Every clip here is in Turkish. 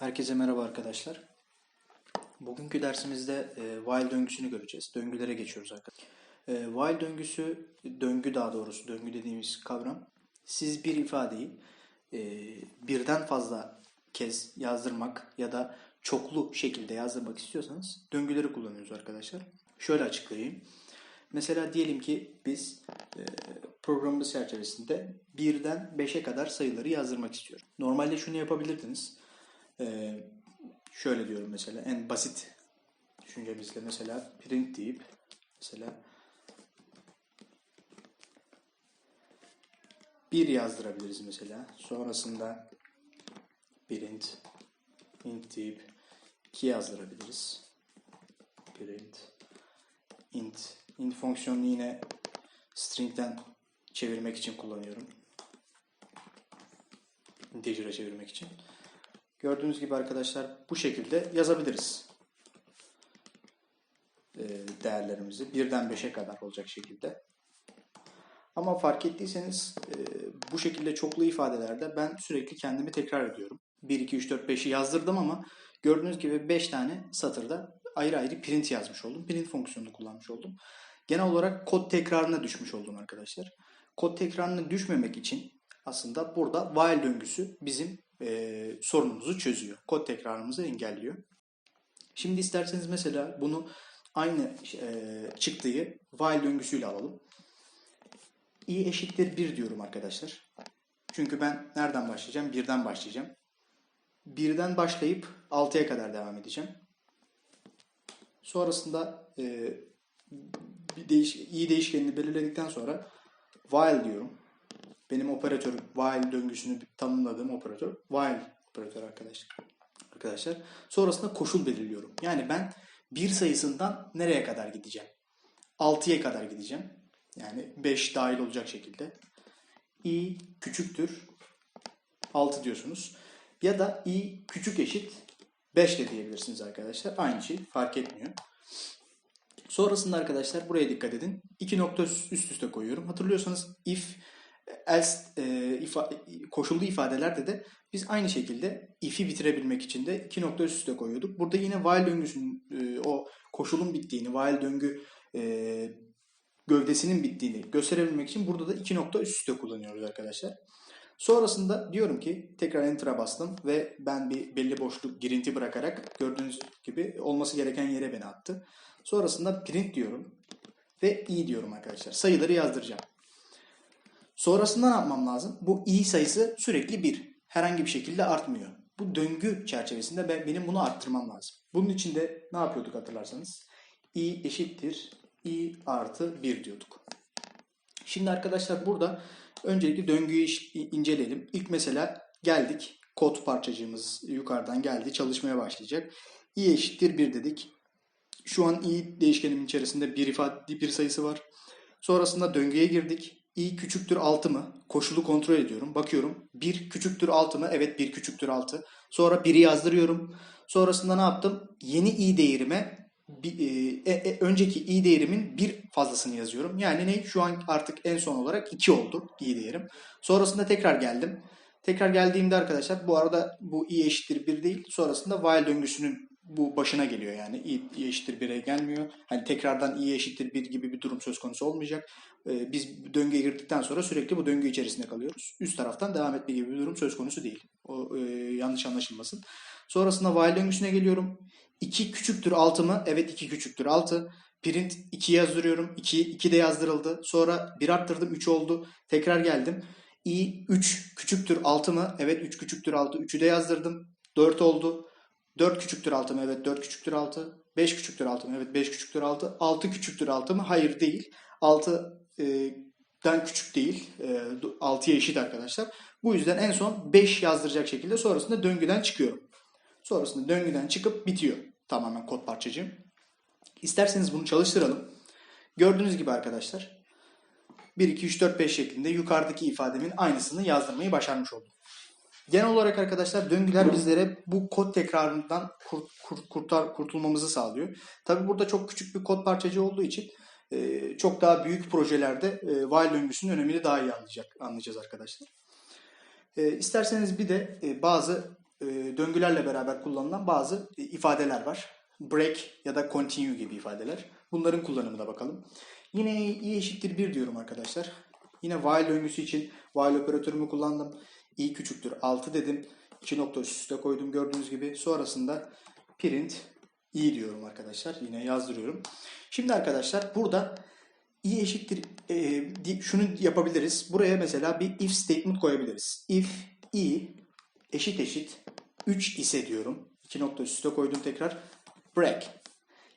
Herkese merhaba arkadaşlar. Bugünkü dersimizde e, while döngüsünü göreceğiz. Döngülere geçiyoruz arkadaşlar. E, while döngüsü, döngü daha doğrusu döngü dediğimiz kavram. Siz bir ifadeyi e, birden fazla kez yazdırmak ya da çoklu şekilde yazdırmak istiyorsanız döngüleri kullanıyoruz arkadaşlar. Şöyle açıklayayım. Mesela diyelim ki biz e, programımız çerçevesinde birden 5'e kadar sayıları yazdırmak istiyorum. Normalde şunu yapabilirdiniz. Ee, şöyle diyorum mesela en basit düşüncemizle mesela print deyip mesela bir yazdırabiliriz mesela. Sonrasında print int deyip 2 yazdırabiliriz. Print int int fonksiyonunu yine string'den çevirmek için kullanıyorum. Integer'a çevirmek için. Gördüğünüz gibi arkadaşlar bu şekilde yazabiliriz. Ee, değerlerimizi birden 5'e kadar olacak şekilde. Ama fark ettiyseniz e, bu şekilde çoklu ifadelerde ben sürekli kendimi tekrar ediyorum. 1, 2, 3, 4, 5'i yazdırdım ama gördüğünüz gibi 5 tane satırda ayrı ayrı print yazmış oldum. Print fonksiyonunu kullanmış oldum. Genel olarak kod tekrarına düşmüş oldum arkadaşlar. Kod tekrarına düşmemek için aslında burada while döngüsü bizim e, sorunumuzu çözüyor. Kod tekrarımızı engelliyor. Şimdi isterseniz mesela bunu aynı e, çıktığı while döngüsüyle alalım. i eşittir 1 diyorum arkadaşlar. Çünkü ben nereden başlayacağım? Birden başlayacağım. Birden başlayıp 6'ya kadar devam edeceğim. Sonrasında e, bir değiş, i değişkenini belirledikten sonra while diyorum. Benim operatör while döngüsünü tanımladığım operatör while operatör arkadaşlar. Arkadaşlar. Sonrasında koşul belirliyorum. Yani ben bir sayısından nereye kadar gideceğim? 6'ya kadar gideceğim. Yani 5 dahil olacak şekilde. i küçüktür 6 diyorsunuz. Ya da i küçük eşit 5 de diyebilirsiniz arkadaşlar. Aynı şey fark etmiyor. Sonrasında arkadaşlar buraya dikkat edin. İki nokta üst üste koyuyorum. Hatırlıyorsanız if else e, ifa, koşullu ifadelerde de biz aynı şekilde if'i bitirebilmek için de iki nokta üst üste koyuyorduk. Burada yine while döngüsünün e, o koşulun bittiğini, while döngü e, gövdesinin bittiğini gösterebilmek için burada da iki nokta üst üste kullanıyoruz arkadaşlar. Sonrasında diyorum ki tekrar enter'a bastım ve ben bir belli boşluk girinti bırakarak gördüğünüz gibi olması gereken yere beni attı. Sonrasında print diyorum ve i diyorum arkadaşlar. Sayıları yazdıracağım. Sonrasında ne yapmam lazım? Bu i sayısı sürekli 1. Herhangi bir şekilde artmıyor. Bu döngü çerçevesinde ben, benim bunu arttırmam lazım. Bunun için de ne yapıyorduk hatırlarsanız? i eşittir i artı 1 diyorduk. Şimdi arkadaşlar burada öncelikle döngüyü inceleyelim. İlk mesela geldik. Kod parçacığımız yukarıdan geldi. Çalışmaya başlayacak. i eşittir 1 dedik. Şu an i değişkenimin içerisinde bir ifade bir sayısı var. Sonrasında döngüye girdik i küçüktür 6 mı? Koşulu kontrol ediyorum. Bakıyorum. 1 küçüktür 6 mı? Evet 1 küçüktür 6. Sonra 1'i yazdırıyorum. Sonrasında ne yaptım? Yeni i değerime bir, e, e, önceki i değerimin bir fazlasını yazıyorum. Yani ne? Şu an artık en son olarak 2 oldu i değerim. Sonrasında tekrar geldim. Tekrar geldiğimde arkadaşlar bu arada bu i eşittir 1 değil. Sonrasında while döngüsünün bu başına geliyor yani. i, i eşittir 1'e gelmiyor. Hani tekrardan i eşittir 1 gibi bir durum söz konusu olmayacak. Ee, biz döngüye girdikten sonra sürekli bu döngü içerisinde kalıyoruz. Üst taraftan devam etme gibi bir durum söz konusu değil. O e, yanlış anlaşılmasın. Sonrasında while döngüsüne geliyorum. 2 küçüktür 6 mı? Evet 2 küçüktür 6. Print 2 yazdırıyorum. 2, 2 de yazdırıldı. Sonra 1 arttırdım 3 oldu. Tekrar geldim. i 3 küçüktür 6 mı? Evet 3 küçüktür 6. 3'ü de yazdırdım. 4 oldu. 4 küçüktür 6 mı? Evet 4 küçüktür 6. 5 küçüktür 6 mı? Evet 5 küçüktür 6. 6 küçüktür 6 mı? Hayır değil. 6 den küçük değil. 6'ya eşit arkadaşlar. Bu yüzden en son 5 yazdıracak şekilde sonrasında döngüden çıkıyorum. Sonrasında döngüden çıkıp bitiyor tamamen kod parçacığım. İsterseniz bunu çalıştıralım. Gördüğünüz gibi arkadaşlar 1, 2, 3, 4, 5 şeklinde yukarıdaki ifademin aynısını yazdırmayı başarmış oldum. Genel olarak arkadaşlar döngüler bizlere bu kod tekrarından kurt, kurt, kurtar, kurtulmamızı sağlıyor. Tabi burada çok küçük bir kod parçacığı olduğu için e, çok daha büyük projelerde e, while döngüsünün önemini daha iyi anlayacak, anlayacağız arkadaşlar. E, isterseniz bir de e, bazı e, döngülerle beraber kullanılan bazı e, ifadeler var. Break ya da continue gibi ifadeler. Bunların kullanımına bakalım. Yine i eşittir 1 diyorum arkadaşlar. Yine while döngüsü için while operatörümü kullandım. İ küçüktür 6 dedim. İki nokta üst üste koydum gördüğünüz gibi. Sonrasında print i diyorum arkadaşlar. Yine yazdırıyorum. Şimdi arkadaşlar burada i eşittir e, şunu yapabiliriz. Buraya mesela bir if statement koyabiliriz. If i eşit eşit 3 ise diyorum. İki nokta üst üste koydum tekrar. Break.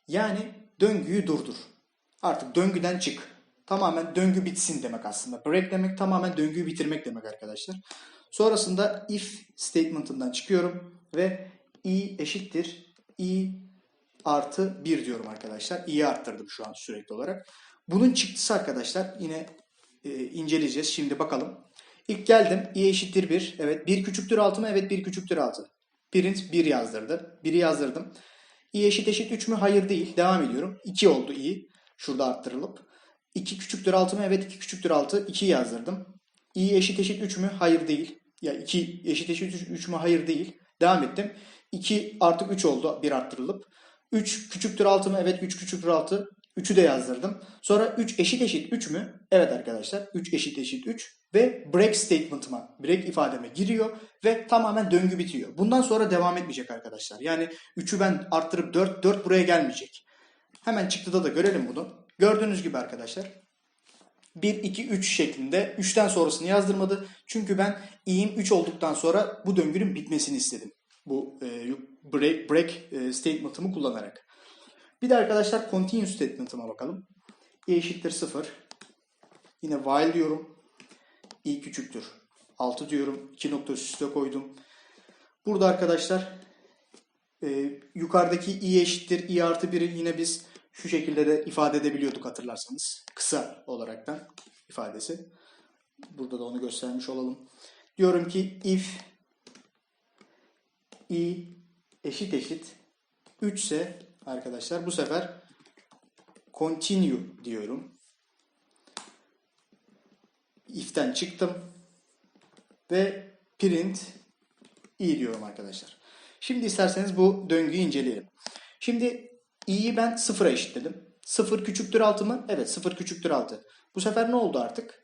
Yani döngüyü durdur. Artık döngüden çık. Tamamen döngü bitsin demek aslında. Break demek tamamen döngüyü bitirmek demek arkadaşlar. Sonrasında if statement'ından çıkıyorum ve i eşittir i artı 1 diyorum arkadaşlar. i'yi arttırdım şu an sürekli olarak. Bunun çıktısı arkadaşlar yine e, inceleyeceğiz. Şimdi bakalım. İlk geldim. i eşittir 1. Evet 1 küçüktür 6 mı? Evet 1 küçüktür 6. Print 1 yazdırdı. 1'i yazdırdım. i eşit eşit 3 mü? Hayır değil. Devam ediyorum. 2 oldu i. Şurada arttırılıp. 2 küçüktür 6 mı? Evet 2 küçüktür 6. 2 yazdırdım. i eşit eşit 3 mü? Hayır değil. Ya 2 eşit eşit 3, 3 mü? Hayır değil. Devam ettim. 2 artık 3 oldu. 1 arttırılıp. 3 küçüktür 6 mı? Evet 3 küçüktür 6. 3'ü de yazdırdım. Sonra 3 eşit eşit 3 mü? Evet arkadaşlar 3 eşit eşit 3 ve break statement'ıma, break ifademe giriyor ve tamamen döngü bitiyor. Bundan sonra devam etmeyecek arkadaşlar. Yani 3'ü ben arttırıp 4, 4 buraya gelmeyecek. Hemen çıktıda da görelim bunu. Gördüğünüz gibi arkadaşlar 1, 2, 3 şeklinde 3'ten sonrasını yazdırmadı. Çünkü ben i'im 3 olduktan sonra bu döngünün bitmesini istedim. Bu e, break, break e, statement'ımı kullanarak. Bir de arkadaşlar continue statement'ıma bakalım. i eşittir 0. Yine while diyorum. i küçüktür. 6 diyorum. 2 nokta üst üste koydum. Burada arkadaşlar e, yukarıdaki i eşittir i artı 1'i yine biz şu şekilde de ifade edebiliyorduk hatırlarsanız. Kısa olaraktan ifadesi. Burada da onu göstermiş olalım. Diyorum ki if i eşit eşit 3 ise arkadaşlar bu sefer continue diyorum. If'ten çıktım ve print i diyorum arkadaşlar. Şimdi isterseniz bu döngüyü inceleyelim. Şimdi i'yi ben sıfıra eşitledim. 0 küçüktür 6 mı? Evet 0 küçüktür 6. Bu sefer ne oldu artık?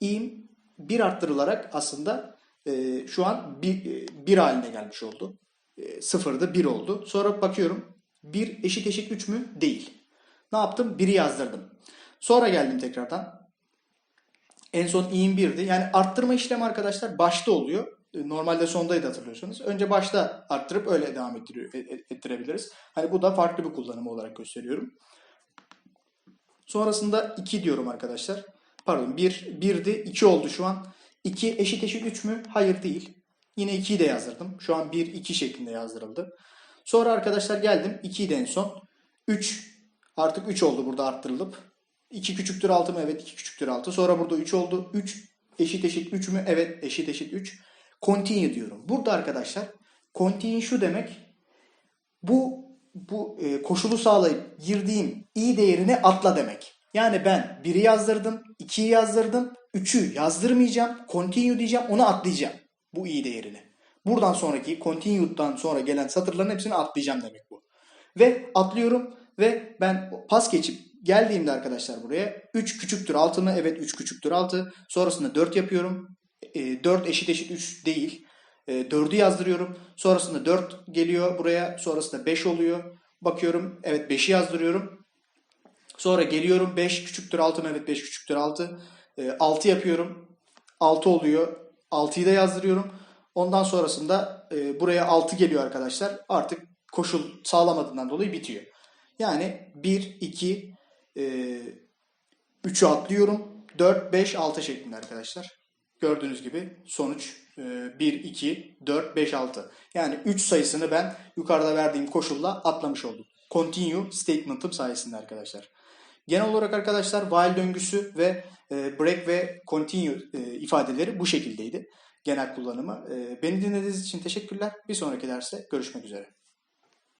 i'm 1 arttırılarak aslında e, şu an 1, 1 haline gelmiş oldu. E, sıfırdı 1 oldu. Sonra bakıyorum 1 eşit eşit 3 mü? Değil. Ne yaptım? 1'i yazdırdım. Sonra geldim tekrardan. En son i'in 1'di. Yani arttırma işlemi arkadaşlar başta oluyor. E, normalde sondaydı hatırlıyorsunuz. Önce başta arttırıp öyle devam e, e, ettirebiliriz. Hani bu da farklı bir kullanımı olarak gösteriyorum. Sonrasında 2 diyorum arkadaşlar. Pardon 1, 1'di 2 oldu şu an. 2 eşit eşit 3 mü? Hayır değil. Yine 2'yi de yazdırdım. Şu an 1, 2 şeklinde yazdırıldı. Sonra arkadaşlar geldim 2'yi de en son. 3 artık 3 oldu burada arttırılıp. 2 küçüktür 6 mı? Evet 2 küçüktür 6. Sonra burada 3 oldu. 3 eşit eşit 3 mü? Evet eşit eşit 3. Continue diyorum. Burada arkadaşlar continue şu demek. Bu bu e, koşulu sağlayıp girdiğim i değerini atla demek. Yani ben 1'i yazdırdım, 2'yi yazdırdım, 3'ü yazdırmayacağım, continue diyeceğim, onu atlayacağım. Bu i değerini. Buradan sonraki continue'dan sonra gelen satırların hepsini atlayacağım demek bu. Ve atlıyorum ve ben pas geçip geldiğimde arkadaşlar buraya 3 küçüktür 6 mı? Evet 3 küçüktür 6. Sonrasında 4 yapıyorum. E, 4 eşit eşit 3 değil. E, 4'ü yazdırıyorum. Sonrasında 4 geliyor buraya. Sonrasında 5 oluyor. Bakıyorum evet 5'i yazdırıyorum. Sonra geliyorum 5 küçüktür 6 mı? Evet 5 küçüktür 6. E, 6 yapıyorum. 6 oluyor. 6'yı da yazdırıyorum. Ondan sonrasında e, buraya 6 geliyor arkadaşlar. Artık koşul sağlamadığından dolayı bitiyor. Yani 1, 2, e, 3'ü atlıyorum. 4, 5, 6 şeklinde arkadaşlar. Gördüğünüz gibi sonuç e, 1, 2, 4, 5, 6. Yani 3 sayısını ben yukarıda verdiğim koşulla atlamış oldum. Continue statement'ım sayesinde arkadaşlar. Genel olarak arkadaşlar while döngüsü ve e, break ve continue e, ifadeleri bu şekildeydi genel kullanımı. Beni dinlediğiniz için teşekkürler. Bir sonraki derste görüşmek üzere.